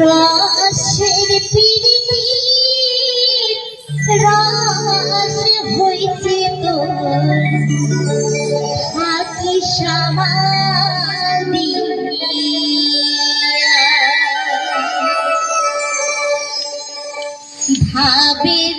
রাসের পিড়ি রাস হইতে হাতি সামানি। ভাবের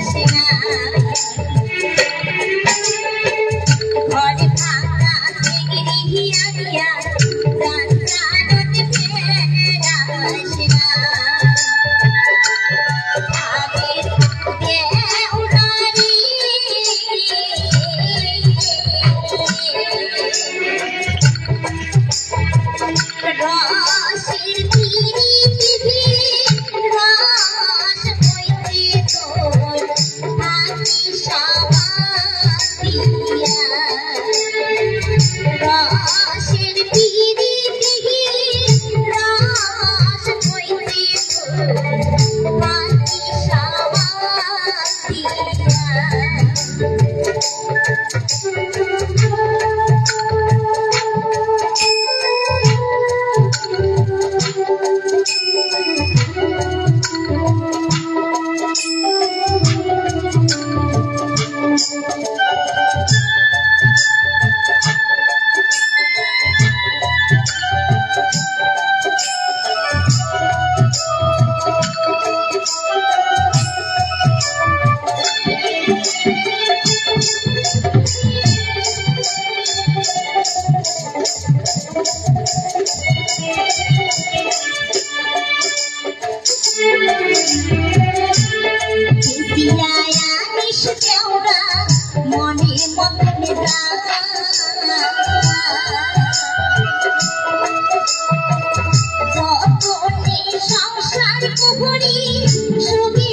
আসে না 晚 কেওড়া মনে মনে সংসার কুহরি সুখী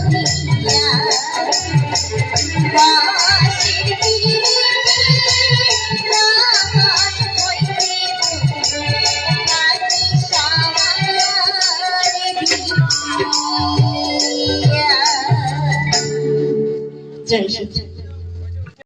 认识。